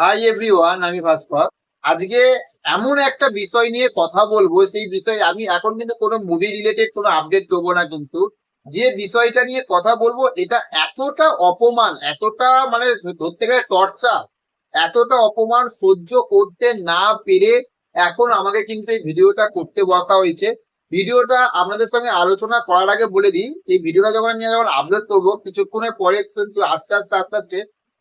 Hi everyone আমি ভাস্কর। আজকে এমন একটা বিষয় নিয়ে কথা বলব, সেই বিষয়ে আমি এখন কিন্তু কোনো মুভি রিলেটেড কোনো আপডেট দেবো না কিন্তু। যে বিষয়টা নিয়ে কথা বলব, এটা এতটা অপমান, এতটা মানে ধরতে গেলে টর্চার এতটা অপমান সহ্য করতে না পেরে এখন আমাকে কিন্তু এই ভিডিওটা করতে বসা হয়েছে। ভিডিওটা আপনাদের সঙ্গে আলোচনা করার আগে বলে দিই, এই ভিডিওটা যখন আমি যখন আপলোড করব, কিছুক্ষণের পরে কিন্তু আস্তে আস্তে আস্তে আস্তে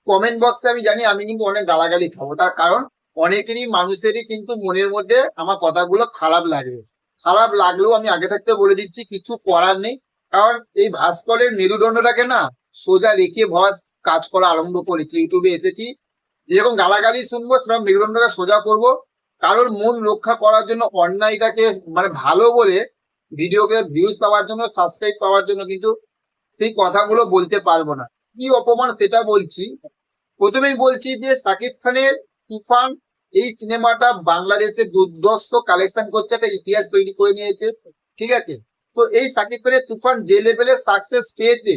কমেন্ট বক্সে আমি জানি, আমি কিন্তু অনেক গালাগালি খাব। তার কারণ অনেকেরই, মানুষেরই কিন্তু মনের মধ্যে আমার কথাগুলো খারাপ লাগবে খারাপ লাগলেও আমি আগে থাকতে বলে দিচ্ছি, কিছু করার নেই। কারণ এই ভাস্করের মেরুদণ্ডটাকে না সোজা রেখে ভস কাজ করা আরম্ভ করেছি, ইউটিউবে এসেছি। যেরকম গালাগালি শুনব, সেরকম মেরুদণ্ডটা সোজা করব। কারোর মন রক্ষা করার জন্য, অন্যায়টাকে মানে ভালো বলে ভিডিওকে ভিউজ পাওয়ার জন্য সাবস্ক্রাইব পাওয়ার জন্য কিন্তু সেই কথাগুলো বলতে পারব না। কি অপমান সেটা বলছি প্রথমেই বলছি যে সাকিব খানের তুফান এই সিনেমাটা বাংলাদেশে দুর্দর্শ কালেকশন করছে, একটা ইতিহাস তৈরি করে নিয়েছে। ঠিক আছে? তো এই সাকিব খানের তুফান যে লেভেলে সাকসেস পেয়েছে,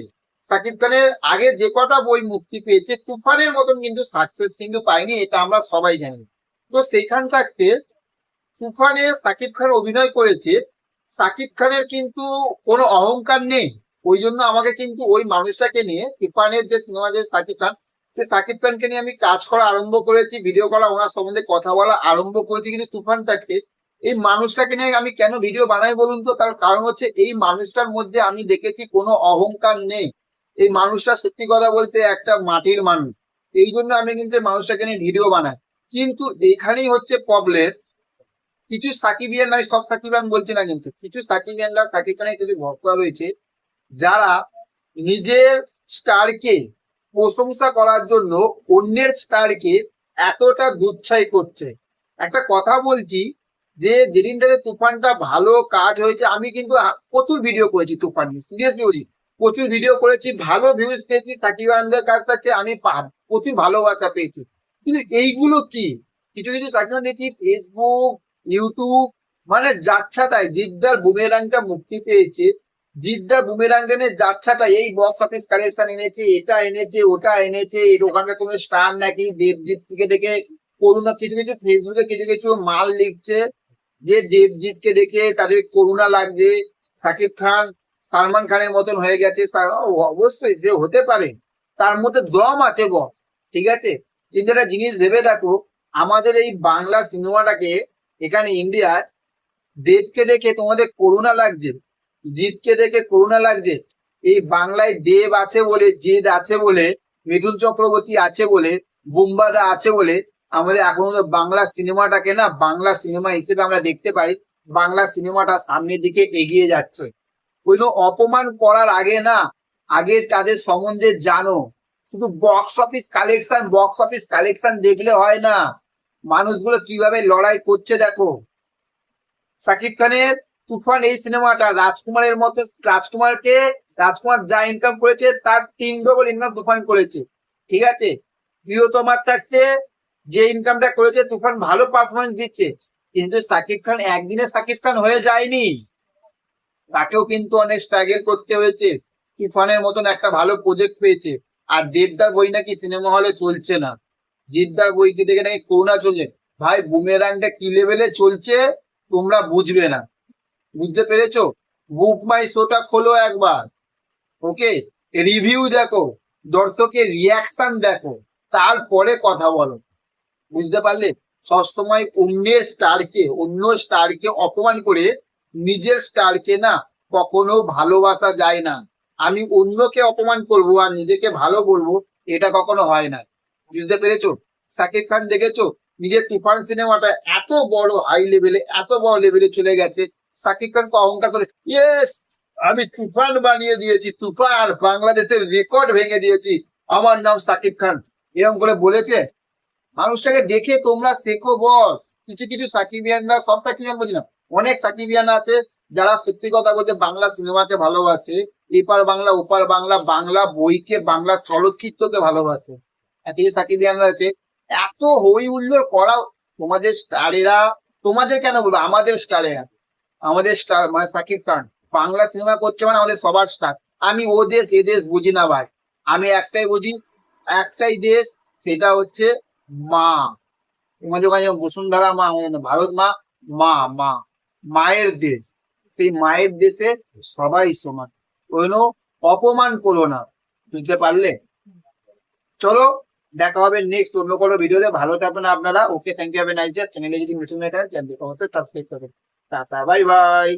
সাকিব খানের আগে যে কটা বই মুক্তি পেয়েছে, তুফানের মতন কিন্তু সাকসেস কিন্তু পায়নি, এটা আমরা সবাই জানি। তো সেইখান থাকতে তুফানে সাকিব খান অভিনয় করেছে, সাকিব খানের কিন্তু কোনো অহংকার নেই। ওই জন্য আমাকে কিন্তু ওই মানুষটাকে নিয়ে তুফানের যে সিনেমা যে সাকিব খান সে সাকিব খানকে নিয়ে আমি কাজ করা আরম্ভ করেছি ভিডিও করা, ওনার সম্বন্ধে কথা বলা আরম্ভ করেছি। কিন্তু তুফান থাকতে এই মানুষটাকে নিয়ে আমি কেন ভিডিও বানাই বলুন তো? তার কারণ হচ্ছে এই মানুষটার মধ্যে আমি দেখেছি কোনো অহংকার নেই। এই মানুষটা সত্যি কথা বলতে একটা মাটির মানুষ। এই জন্য আমি কিন্তু এই মানুষটাকে নিয়ে ভিডিও বানাই। কিন্তু এইখানেই হচ্ছে প্রবলেম কিছু সাকিবিয়ান নয় সব সাকিবিয়ান বলছি না কিন্তু, কিছু সাকিবিয়ানরা, সাকিব খানের কিছু ভক্তরা রয়েছে, যারা নিজের স্টারকে প্রশংসা করার জন্য অন্যের স্টারকে এতটা দুচ্ছাই করছে। একটা কথা বলছি যে, যেদিন থেকে তুফানটা ভালো কাজ হয়েছে, আমি কিন্তু প্রচুর ভিডিও করেছি তুফান নিয়ে সিরিয়াসলি বলছি। প্রচুর ভিডিও করেছি, ভালো ভিউজ পেয়েছি, সাকিব খানদের কাছ থেকে আমি প্রচুর ভালোবাসা পেয়েছি। কিন্তু এইগুলো কি? কিছু কিছু সাকিব দেখছি ফেসবুক ইউটিউব মানে যাচ্ছা তাই, জিদ্দার বুমেরাংটা মুক্তি পেয়েছে। জিদ্দার বুমেরাঙ্গনে যাচ্ছাটা এই বক্স অফিস কালেকশন এনেছে, এটা এনেছে, ওটা এনেছে ওখানকার কোনো স্টার নাকি, দেবজিৎ থেকে দেখে, করুণা কিছু কিছু ফেসবুকে কিছু কিছু মাল লিখছে, যে দেবজিৎকে দেখে তাদের করুণা লাগছে শাকিব খান, সালমান খানের মতন হয়ে গেছে অবশ্যই যে হতে পারে, তার মধ্যে দম আছে বস ঠিক আছে? কিন্তু একটা জিনিস ভেবে দেখো, আমাদের এই বাংলা সিনেমাটাকে এখানে ইন্ডিয়ার দেবকে দেখে তোমাদের করুণা লাগছে। জিতকে দেখে করুণা লাগছে। এই বাংলায় দেব আছে বলে জিদ আছে বলে, মিঠুন চক্রবর্তী আছে বলে, বুম্বাদা আছে বলে, আমাদের এখনও বাংলা সিনেমাটাকে না, বাংলা সিনেমা হিসেবে আমরা দেখতে পাই বাংলা সিনেমাটা সামনের দিকে এগিয়ে যাচ্ছে। জন্য অপমান করার আগে না, আগে তাদের সম্বন্ধে জানো। শুধু box office collection box office collection দেখলে হয় না। মানুষগুলো কীভাবে লড়াই করছে দেখো। সাকিব খানের তুফান এই সিনেমাটা রাজকুমারের মতো, রাজকুমারকে রাজকুমার যা ইনকাম করেছে তার তিন ডবল ইনকাম তুফান করেছে। ঠিক আছে? প্রিয়তমার থাকছে, যে ইনকামটা করেছে তুফান ভালো পারফরমেন্স দিচ্ছে। কিন্তু সাকিব খান একদিনে সাকিব খান হয়ে যায়নি। তাকেও কিন্তু অনেক স্ট্রাগল করতে হয়েছে। তুফানের মতন একটা ভালো প্রজেক্ট পেয়েছে। আর দেবদার বই নাকি সিনেমা হলে চলছে না। জিদ্দার বইকে দেখে নাকি করোনা চলছে ভাই বুমেরাংটা কি লেভেলে চলছে তোমরা বুঝবে না। বুঝতে পেরেছ? বুক মাই শোটা খোলো একবার। ওকে? রিভিউ দেখো। দর্শকের রিয়াকশন দেখো। তারপরে কথা বলো। বুঝতে পারলে? সবসময় অন্যের স্টারকে অন্য স্টারকে অপমান করে নিজের স্টারকে না কখনো ভালোবাসা যায় না। আমি অন্যকে অপমান করব আর নিজেকে ভালো বলব, এটা কখনো হয় না। বুঝতে পেরেছ? সাকিব খান দেখেছ? নিজের তুফান সিনেমাটা এত বড় হাই লেভেলে এত বড় লেভেলে চলে গেছে। সাকিব খানকে অহংকার করে ইয়েস আমি তুফান বানিয়ে দিয়েছি, তুফান, বাংলাদেশের রেকর্ড ভেঙে দিয়েছি। আমার নাম সাকিব খান। এরকম করে বলেছে। মানুষটাকে দেখে তোমরা শেখো বস কিছু কিছু সাকিবিয়ানরা, সব সাকিবিয়ান বলছি না, অনেক সাকিবিয়ান আছে যারা সত্যি কথা বলতে বাংলা সিনেমাকে ভালোবাসে, এপার বাংলা, ওপার বাংলা বাংলা বইকে, বাংলা চলচ্চিত্রকে ভালোবাসে। কিছু সাকিবিয়ানরা আছে, এত হই হুল্লোড় করা তোমাদের স্টারেরা, তোমাদের কেন বলব? আমাদের স্টারেরা। আমাদের স্টার মানে সাকিব খান। বাংলা সিনেমা করছে মানে আমাদের সবার স্টার আমি ও দেশ, এ দেশ বুঝি না ভাই। আমি একটাই বুঝি, একটাই দেশ, সেটা হচ্ছে মা। তোমাদের ওখানে বসুন্ধরা মা, আমাদের ভারত মা মা মা। মায়ের দেশ। সেই মায়ের দেশে সবাই সমান। কোনো অপমান করো না। বুঝতে পারলে? চলো, দেখা হবে নেক্সট অন্য কোনো ভিডিওতে ভালো থাকবেন আপনারা। Okay thank you have nice চ্যানেলে যদি নতুন হয়ে থাকেন চ্যানেলটি সাবস্ক্রাইব করবেন। Tata bye bye